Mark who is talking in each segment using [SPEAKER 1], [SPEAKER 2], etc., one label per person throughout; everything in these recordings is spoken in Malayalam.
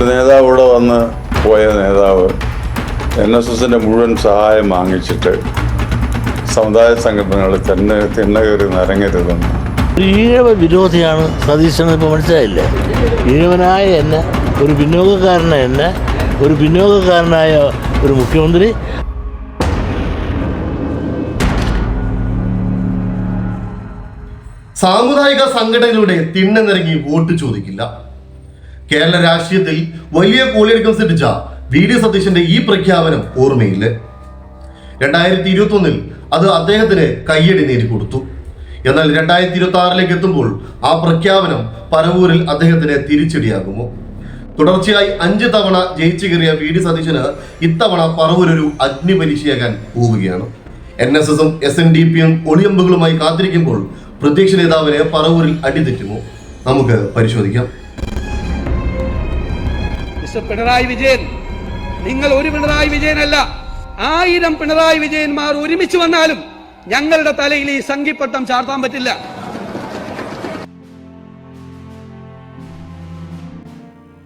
[SPEAKER 1] ഒരു നേതാവ് ഇവിടെ വന്ന് പോയ നേതാവ് എൻ എസ് എസിന്റെ മുഴുവൻ സഹായം വാങ്ങിച്ചിട്ട് സമുദായ സംഘടനകൾ തന്നെ തിണ്ണ കയറി നരങ്ങരുതെന്ന്.
[SPEAKER 2] ഒരു ഈഴവ വിരോധിയാണ് സതീശൻ ഇപ്പോൾ മനസ്സിലായില്ലേ? ഈഴവനായ എന്നെ ഒരു പിന്നോക്കക്കാരനായ എന്നെ ഒരു പിന്നോക്കക്കാരനായ ഒരു മുഖ്യമന്ത്രി.
[SPEAKER 3] സാമുദായിക സംഘടനകളുടെ തിണ്ണനിറങ്ങി വോട്ട് ചോദിക്കില്ല. കേരള രാഷ്ട്രീയത്തിൽ വലിയ കോളിയടക്കം സൃഷ്ടിച്ച വി ഡി സതീശന്റെ ഈ പ്രഖ്യാപനം ഓർമ്മയില്ലേ? രണ്ടായിരത്തി ഇരുപത്തി ഒന്നിൽ അത് അദ്ദേഹത്തിന് കയ്യടി നേടിക്കൊടുത്തു. എന്നാൽ രണ്ടായിരത്തി ഇരുപത്തി ആറിലേക്ക് എത്തുമ്പോൾ ആ പ്രഖ്യാപനം പരവൂരിൽ അദ്ദേഹത്തിന് തിരിച്ചടിയാകുമോ? തുടർച്ചയായി അഞ്ച് തവണ ജയിച്ചു കയറിയ വി ഡി സതീശന് ഇത്തവണ പറവൂർ ഒരു അഗ്നിപരീക്ഷയാകാൻ പോവുകയാണ്. എൻ എസ് എസും എസ് എൻ ഡി പിയും ഒളിയമ്പുകളുമായി കാത്തിരിക്കുമ്പോൾ പ്രത്യക്ഷ നേതാവിനെ പറവൂരിൽ അടിതെറ്റുമോ? നമുക്ക് പരിശോധിക്കാം.
[SPEAKER 4] മിസ്റ്റർ പിണറായി വിജയൻ. നിങ്ങൾ ഒരു പിണറായി വിജയനല്ല. ആയിരം പിണറായി വിജയന്മാർ ഒരുമിച്ച് വന്നാലും ഞങ്ങളുടെ തലയിൽ ഈ സംഘിപ്പട്ടം ചാർത്താൻ പറ്റില്ല.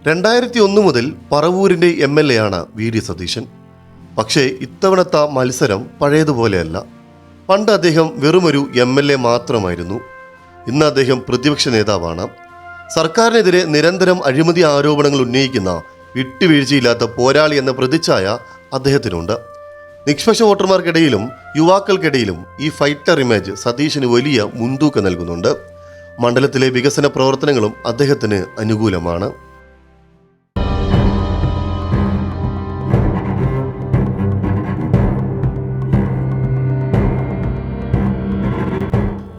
[SPEAKER 3] രണ്ടായിരത്തി ഒന്ന് മുതൽ പറവൂരിന്റെ എം എൽ എ ആണ് വി ഡി സതീശൻ. പക്ഷേ ഇത്തവണത്തെ മത്സരം പഴയതുപോലെയല്ല. പണ്ട് അദ്ദേഹം വെറുമൊരു എം എൽ എ മാത്രമായിരുന്നു. ഇന്ന് അദ്ദേഹം പ്രതിപക്ഷ നേതാവാണ്. സർക്കാരിനെതിരെ നിരന്തരം അഴിമതി ആരോപണങ്ങൾ ഉന്നയിക്കുന്ന വിട്ടുവീഴ്ചയില്ലാത്ത പോരാളി എന്ന പ്രതിച്ഛായ അദ്ദേഹത്തിനുണ്ട്. നിഷ്പക്ഷ വോട്ടർമാർക്കിടയിലും യുവാക്കൾക്കിടയിലും ഈ ഫൈറ്റർ ഇമേജ് സതീഷിന് വലിയ മുൻതൂക്കം നൽകുന്നുണ്ട്. മണ്ഡലത്തിലെ വികസന പ്രവർത്തനങ്ങളും അദ്ദേഹത്തിന് അനുകൂലമാണ്.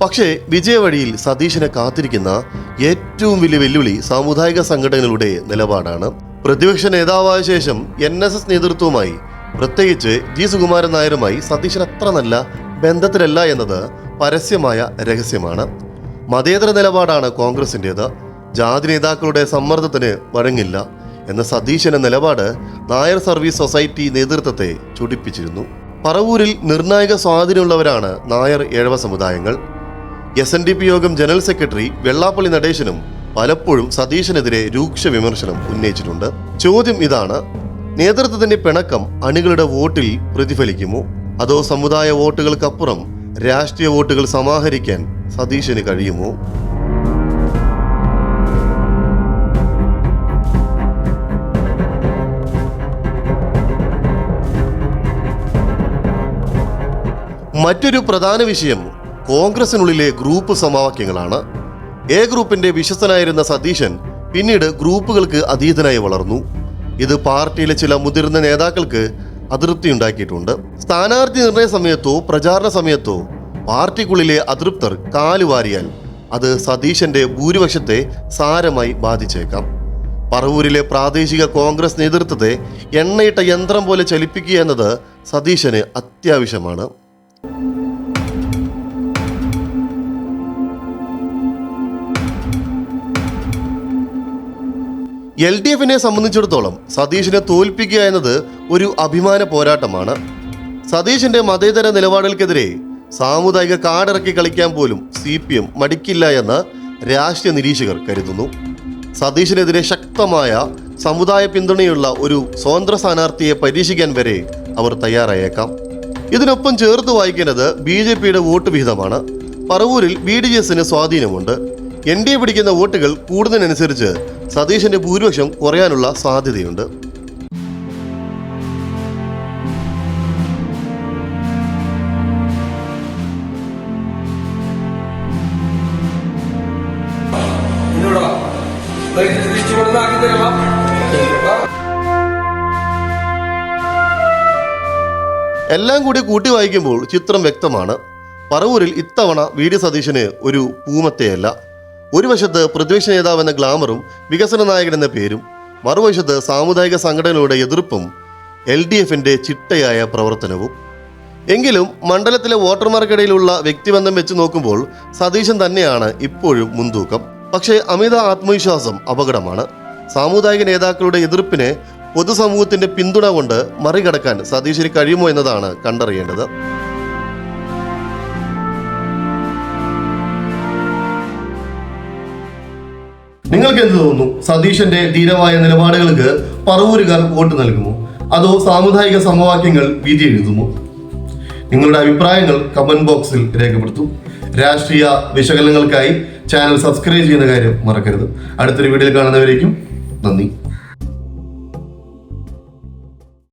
[SPEAKER 3] പക്ഷേ വിജയവഴിയിൽ സതീഷിനെ കാത്തിരിക്കുന്ന ഏറ്റവും വലിയ വെല്ലുവിളി സാമുദായിക സംഘടനകളുടെ നിലപാടാണ്. പ്രതിപക്ഷ നേതാവായ ശേഷം എൻ എസ് എസ് നേതൃത്വവുമായി പ്രത്യേകിച്ച് ജി സുകുമാരൻ നായരുമായി സതീശൻ അത്ര നല്ല ബന്ധത്തിലല്ല എന്നത് പരസ്യമായ രഹസ്യമാണ്. മതേതര നിലപാടാണ് കോൺഗ്രസിന്റേത്. ജാതി നേതാക്കളുടെ സമ്മർദ്ദത്തിന് വഴങ്ങില്ല എന്ന സതീശന്റെ നിലപാട് നായർ സർവീസ് സൊസൈറ്റി നേതൃത്വത്തെ ചൊടിപ്പിച്ചിരുന്നു. പറവൂരിൽ നിർണായക സ്വാധീനമുള്ളവരാണ് നായർ ഏഴവ സമുദായങ്ങൾ. S N D P Yogam general secretary Vellappally Natesan പലപ്പോഴും സതീശനെതിരെ രൂക്ഷ വിമർശനം ഉന്നയിച്ചിട്ടുണ്ട്. ചോദ്യം ഇതാണ് നേതൃത്വത്തിന്റെ പിണക്കം അണികളുടെ വോട്ടിൽ പ്രതിഫലിക്കുമോ? അതോ സമുദായ വോട്ടുകൾക്കപ്പുറം രാഷ്ട്രീയ വോട്ടുകൾ സമാഹരിക്കാൻ സതീശന് കഴിയുമോ? മറ്റൊരു പ്രധാന വിഷയം കോൺഗ്രസിനുള്ളിലെ ഗ്രൂപ്പ് സമവാക്യങ്ങളാണ്. എ ഗ്രൂപ്പിന്റെ വിശ്വസ്തനായിരുന്ന സതീശൻ പിന്നീട് ഗ്രൂപ്പുകൾക്ക് അതീതനായി വളർന്നു. ഇത് പാർട്ടിയിലെ ചില മുതിർന്ന നേതാക്കൾക്ക് അതൃപ്തി ഉണ്ടാക്കിയിട്ടുണ്ട്. സ്ഥാനാർത്ഥി നിർണയ സമയത്തോ പ്രചാരണ സമയത്തോ പാർട്ടിക്കുള്ളിലെ അതൃപ്തർ കാലുവാരിയാൽ അത് സതീശന്റെ ഭൂരിപക്ഷത്തെ സാരമായി ബാധിച്ചേക്കാം. പറവൂരിലെ പ്രാദേശിക കോൺഗ്രസ് നേതൃത്വത്തെ എണ്ണയിട്ട യന്ത്രം പോലെ ചലിപ്പിക്കുക എന്നത് സതീശന് അത്യാവശ്യമാണ്. എൽ ഡി എഫിനെ സംബന്ധിച്ചിടത്തോളം സതീഷിനെ തോൽപ്പിക്കുക എന്നത് ഒരു അഭിമാന പോരാട്ടമാണ്. സതീഷിന്റെ മതേതര നിലപാടുകൾക്കെതിരെ സാമുദായിക കാടിറക്കി കളിക്കാൻ പോലും സി പി എം മടിക്കില്ല എന്ന് രാഷ്ട്രീയ നിരീക്ഷകർ കരുതുന്നു. സതീഷിനെതിരെ ശക്തമായ സമുദായ പിന്തുണയുള്ള ഒരു സ്വതന്ത്ര സ്ഥാനാർത്ഥിയെ പരീക്ഷിക്കാൻ വരെ അവർ തയ്യാറായേക്കാം. ഇതിനൊപ്പം ചേർത്ത് വായിക്കുന്നത് ബി ജെ പിയുടെ വോട്ട് വിഹിതമാണ്. പറവൂരിൽ ബി ഡി എസിന് സ്വാധീനമുണ്ട്. എൻ ഡി എ പിടിക്കുന്ന വോട്ടുകൾ കൂടുന്നതിനനുസരിച്ച് സതീശന്റെ ഭൂരിപക്ഷം കുറയാനുള്ള സാധ്യതയുണ്ട്. എല്ലാം കൂടി കൂട്ടി വായിക്കുമ്പോൾ ചിത്രം വ്യക്തമാണ്. പറവൂരിൽ ഇത്തവണ വി ഡി സതീശന് ഒരു പൂമത്തെയല്ല. ഒരു വശത്ത് പ്രതിപക്ഷ നേതാവ് എന്ന ഗ്ലാമറും വികസന നായകൻ എന്ന പേരും മറുവശത്ത് സാമുദായിക സംഘടനകളുടെ എതിർപ്പും എൽ ഡി എഫിന്റെ ചിട്ടയായ പ്രവർത്തനവും. എങ്കിലും മണ്ഡലത്തിലെ വോട്ടർമാർക്കിടയിലുള്ള വ്യക്തിബന്ധം വെച്ച് നോക്കുമ്പോൾ സതീശൻ തന്നെയാണ് ഇപ്പോഴും മുൻതൂക്കം. പക്ഷേ അമിത ആത്മവിശ്വാസം അപകടമാണ്. സാമുദായിക നേതാക്കളുടെ എതിർപ്പിനെ പൊതുസമൂഹത്തിന്റെ പിന്തുണ കൊണ്ട് മറികടക്കാൻ സതീശന് കഴിയുമോ എന്നതാണ് കണ്ടറിയേണ്ടത്. നിങ്ങൾക്ക് എന്ത് തോന്നുന്നു? സതീശന്റെ ധീരമായ നിലപാടുകൾക്ക് പറവൂരുകാർ വോട്ട് നൽകുമോ? അതോ സാമുദായിക സമവാക്യങ്ങൾ വിധി എഴുതുമോ? നിങ്ങളുടെ അഭിപ്രായങ്ങൾ കമന്റ് ബോക്സിൽ രേഖപ്പെടുത്തും. രാഷ്ട്രീയ വിശകലനങ്ങൾക്കായി ചാനൽ സബ്സ്ക്രൈബ് ചെയ്യുന്ന കാര്യം മറക്കരുത്. അടുത്തൊരു വീഡിയോയിൽ കാണുന്നവരേക്കും നന്ദി.